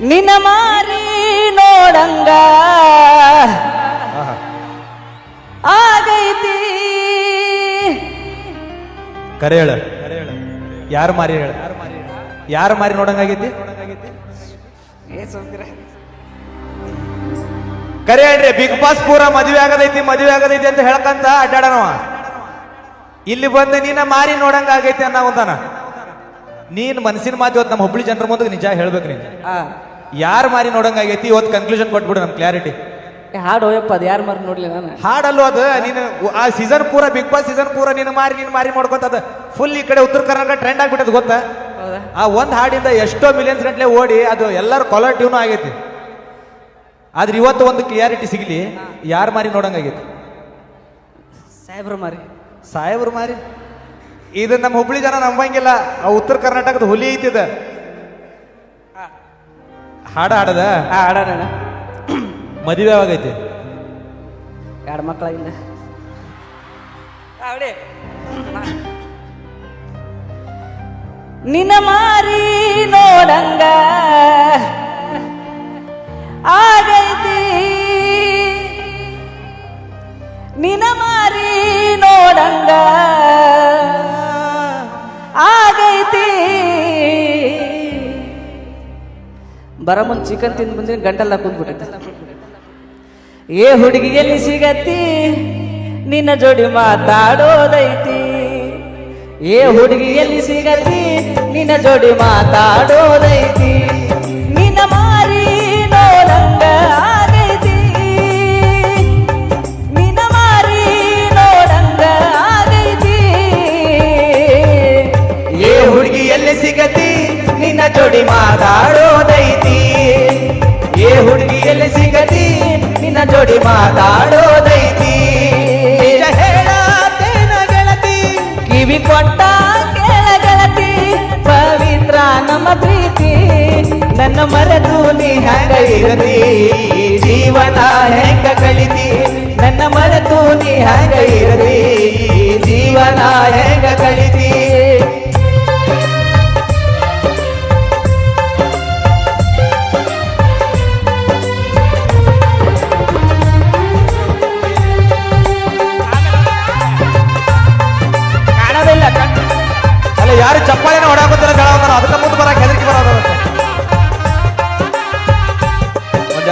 ನಿನ್ನ ಮಾರಿ ನೋಡಂಗ. ಆಗೈತಿ. ಕರೆ ಹೇಳ. ಯಾರು ಮಾರಿ ಹೇಳ. ಯಾರು ಮಾರಿ ನೋಡಂಗಾಗೈತಿ ಕರೆ ಹೇಳ್ರಿ ಬಿಗ್ ಬಾಸ್ ಪೂರ ಮದುವೆ ಆಗದೈತಿ ಮದುವೆ ಆಗದೈತಿ ಅಂತ ಹೇಳ್ಕಂತ ಅಡ್ಡಾಡನವ. ಇಲ್ಲಿ ಬಂದು ನೀನ ಮಾರಿ ನೋಡಂಗ ಆಗೈತಿ ಅನ್ನೋಂತಾನ ನೀನ್ ಮನಸ್ಸಿನ ಮಾತು ಇವತ್ತು ನಮ್ಮ ಹುಬ್ಳಿ ಜನರ ಮುಂದೆ ನಿಜ ಹೇಳ್ಬೇಕು ನೀನು. ಆ, ಯಾರು ಮಾರಿ ನೋಡಂಗಾಗೈತಿ? ಇವತ್ತು ಕನ್ಕ್ಲೂಷನ್ ಕೊಟ್ಬಿಡು ನಮ್ ಕ್ಲಾರಿಟಿ ಹಾಡು ಹೋಯಪ್ಪ ಅದು ಯಾರು ಮಾರಿ ನೋಡ್ಲಿ ನಾನು? ಹಾಡಲ್ಲ ಅದು? ನೀನು ಆ ಸೀಸನ್ ಪೂರಾ ಬಿಗ್ ಬಾಸ್ ಸೀಸನ್ ಪೂರ ನೀನು ಮಾರಿ ನೀನು ಮಾರಿ ಮಾಡ್ಕೊತದ ಅದ ಫುಲ್ ಈ ಕಡೆ ಉತ್ತರ ಕರ್ನಾಟಕ ಟ್ರೆಂಡ್ ಆಗ್ಬಿಟ್ಟದ ಗೊತ್ತಾ? ಆ ಒಂದ್ ಹಾಡಿಂದ ಎಷ್ಟೋ ಮಿಲಿಯನ್ಸ್ ಗಂಟ್ಲೆ ಓಡಿ ಅದು ಎಲ್ಲರೂ ಕಾಲರ್ ಟ್ಯೂನು ಆಗೈತಿ. ಆದ್ರೆ ಇವತ್ತು ಒಂದು ಕ್ಲಿಯಾರಿಟಿ ಸಿಗ್ಲಿ ಯಾರು ಮಾರಿ ನೋಡಂಗಾಗೈತಿ? ಸಾಹೇಬ್ರ ಮಾರಿ. ಸಾಹೇಬ್ರು ಮಾರಿ? ಇದು ನಮ್ಮ ಹುಬ್ಳಿ ಜನ ನಂಬಂಗಿಲ್ಲ. ಆ ಉತ್ತರ ಕರ್ನಾಟಕದ ಹುಲಿ ಐತಿದ. ಹಾಡ ಹಾಡದ? ಹಾಡೋಣ ಮದುವೆ ಯಾವಾಗೈತಿ ಎರಡು ಮಕ್ಕಳಾಗಿಲ್ಲ ಅವಡೆ ನಿನ್ನ ಮಾರಿ ನೋಡಂಗ. ಬರಮನ್ ಚಿಕನ್ ತಿಂದು ಬಂದಿನ ಗಂಟೆಲ್ಲ ಕುಂದ್ಬಿಟ್ಟೈತೆ ಏ ಹುಡುಗಿ ಎಲ್ಲಿ ಸಿಗತ್ತಿ, ನಿನ್ನ ಜೋಡಿ ಮಾತಾಡೋದೈತಿ. ಏ ಹುಡುಗಿ ಎಲ್ಲಿ ಸಿಗತ್ತಿ, ನಿನ್ನ ಜೋಡಿ ಮಾತಾಡೋದೈತಿ. ಮಾತಾಡೋದೈತಿ. ಹೇಳತೇನ ಗೆಳತಿ? ಕಿವಿ ಕೊಟ್ಟ ಕೇಳ ಗೆಳತಿ. ಪವಿತ್ರ ನಮ್ಮ ಪ್ರೀತಿ. ನನ್ನ ಮರೆತು ನೀ ಹೆಂಗ ಇರತಿ? ಜೀವನ ಹೆಂಗ ಕಳಿತಿ ನನ್ನ ಮರೆತು ನೀ ಹಂಗೈರತಿ ಜೀವನ ಹೆಂಗ ಕಳಿತಿ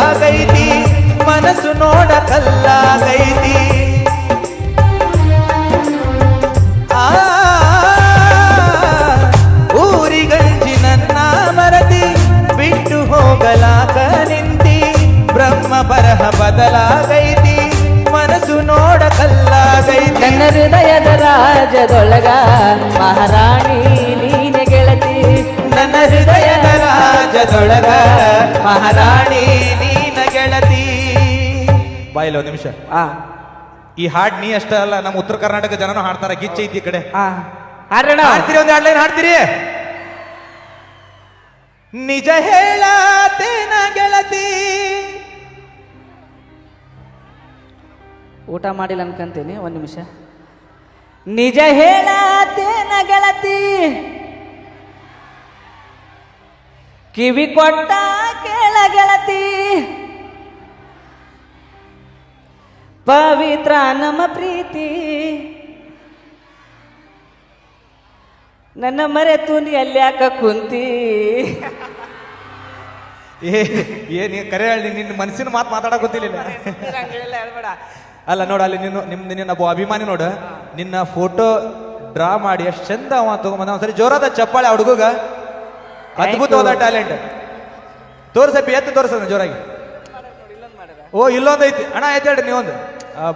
ಬದಲಾಗೈತಿ ಮನಸ್ಸು ನೋಡ ಕಲ್ಲಾಗೈತಿ ಆ ಊರಿಗಂಜಿ ನನ್ನ ಮರತಿ ಬಿಟ್ಟು ಹೋಗಲಾಗ ನಿಂತಿ ಬ್ರಹ್ಮ ಬರಹ ಬದಲಾಗೈತಿ ಮನಸ್ಸು ನೋಡ ಕಲ್ಲಾಗೈತಿ ನನ್ನ ಹೃದಯದ ರಾಜದೊಳಗ ಮಹಾರಾಣಿ ನೀನೆ ಗೆಳತಿ ನನ್ನ ಹೃದಯದ ರಾಜದೊಳಗ ಮಹಾರಾಣಿ ನೀನ ಗೆಳತಿ ಬಾಯಿಲ್ಲ ಒಂದ್ ನಿಮಿಷ. ಆ. ಈ ಹಾಡ್ ನೀ ಅಷ್ಟೇ ಅಲ್ಲ ನಮ್ಮ ಉತ್ತರ ಕರ್ನಾಟಕ ಜನನು ಹಾಡ್ತಾರ ಗಿಚ್ಚ ಐತಿ ಈ ಕಡೆ. ಆ. ಹಾಡ್ತೀರಿ ಒಂದ್ ಎರಡು ಲೈನ್ ಹಾಡ್ತೀರಿ? ನಿಜ ಹೇಳತೇನ ಗೆಳತಿ? ಊಟ ಮಾಡಿಲ್ಲ ಅನ್ಕಂತೀನಿ ಒಂದ್ ನಿಮಿಷ. ನಿಜ ಹೇಳತೇನ ಗೆಳತಿ? ಕಿವಿ ಕೊಟ್ಟ ಕೇಳ ಗೆಳತಿ? ಪವಿತ್ರ ನಮ್ಮ ಪ್ರೀತಿ. ನನ್ನ ಮರೆತು ನೀ ಅಲ್ಲಿ ಯಾಕ ಕುಂತಿ? ಏ ಏನ್ ಕರೆ ಹೇಳಿ ನಿನ್ನ ಮನಸ್ಸಿನ ಮಾತು ಮಾತಾಡಕ್ ಗೊತ್ತಿಲ್ಲ ಅಲ್ಲ ನೋಡ ಅಲ್ಲಿ ನಿನ್ನ ನಿಮ್ದು ನಿನ್ನ ಒಬ್ಬ ಅಭಿಮಾನಿ ನೋಡು. ನಿನ್ನ ಫೋಟೋ ಡ್ರಾ ಮಾಡಿ ಎಷ್ಟು ಚಂದ ಅವ ತಗೊಂಬಂದ. ಒಂದ್ಸರಿ ಜೋರಾದ ಚಪ್ಪಾಳೆ ಆ ಹುಡುಗ ಅದ್ಭುತವಾದ. ಟ್ಯಾಲೆಂಟ್ ತೋರ್ಸಪ್ಪಿ ಎತ್ತು ತೋರ್ಸದ ಜೋರಾಗಿ. ಓ ಇಲ್ಲೊಂದು ಐತಿ. ಅಣ್ಣ ಆಯ್ತು ಹೇಳ್ರಿ ನೀವೊಂದು.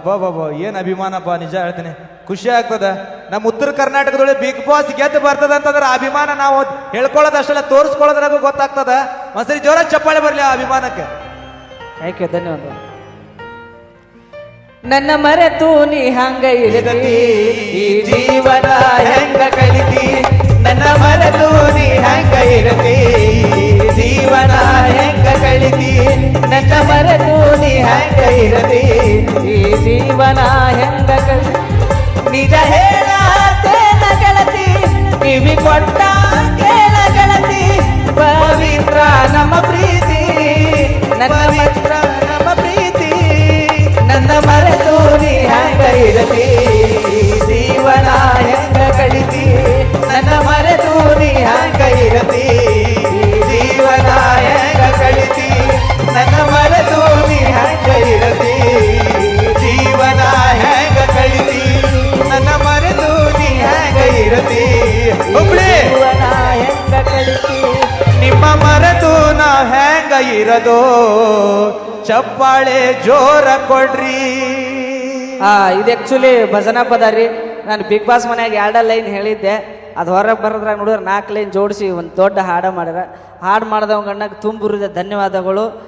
ಬಾ ಬಾ ಬಾ. ಏನ್ ಅಭಿಮಾನಪ್ಪ ನಿಜ ಹೇಳ್ತೀನಿ. ಖುಷಿ ಆಗ್ತದ. ನಮ್ಮ ಉತ್ತರ ಕರ್ನಾಟಕದೊಳಗೆ ಬಿಗ್ ಬಾಸ್ ಗೆದ್ದು ಬರ್ತದ ಅಂತಂದ್ರೆ ಅಭಿಮಾನ ನಾವು ಹೇಳ್ಕೊಳ್ಳೋದಷ್ಟೆಲ್ಲ, ತೋರಿಸ್ಕೊಳ್ಳೋದ್ರಾಗೂ ಗೊತ್ತಾಗ್ತದ. ಒಂದ್ಸರಿ ಜೋರ ಚಪ್ಪಾಳೆ ಬರಲಿ ಆ ಅಭಿಮಾನಕ್ಕೆ. ನನ್ನ ಮರೆತು ನೀ ಹಂಗ ಇರತಿ. ಈ ಜೀವನ ಹೆಂಗ ಕಲಿತಿ? ನನ್ನ ಮರೆತು ನೀ ಹಂಗ ಇರತಿ. ಜೀವನ ಕಳಿತಿ ನನ್ನ ಮರೆತು ನೀ ಹ್ಯಾಂಗ ಈ ಜೀವನ ಹೆಂಗ ನಿಜ ಹೇಳತೇನ ಗೆಳತಿ? ಕಿವಿ ಕೊಟ್ಟ ಕೇಳ ಗೆಳತಿ? ಪವಿತ್ರ ನಮ್ಮ ಪ್ರೀತಿ ನನ್ನ ಮಿತ್ರ ನಮ್ಮ ಪ್ರೀತಿ. ನನ್ನ ಮರೆತು ನೀ ಹ್ಯಾಂಗ ಜೀವನ ಹೆಂಗ ಕಳಿತಿ ನನ್ನ ಮರೆತು ನೀ ಇರತಿ ಚಪ್ಪಾಳೆ ಜೋರ ಕೊಡ್ರಿ. ಆ, ಇದು ಆ್ಯಕ್ಚುಲಿ ಭಜನ ಪದ ರೀ ನಾನು ಬಿಗ್ ಬಾಸ್ ಮನ್ಯಾಗ ಎರಡ ಲೈನ್ ಹೇಳಿದ್ದೆ. ಅದು ಹೊರಗೆ ಬರೋದ್ರ ನೋಡಿದ್ರೆ ನಾಲ್ಕು ಲೈನ್ ಜೋಡಿಸಿ ಒಂದು ದೊಡ್ಡ ಹಾಡ ಮಾಡ್ಯಾರ. ಹಾಡು ಮಾಡಿದವಂಗಣ್ಣಗೆ ತುಂಬುರಿದ ಧನ್ಯವಾದಗಳು.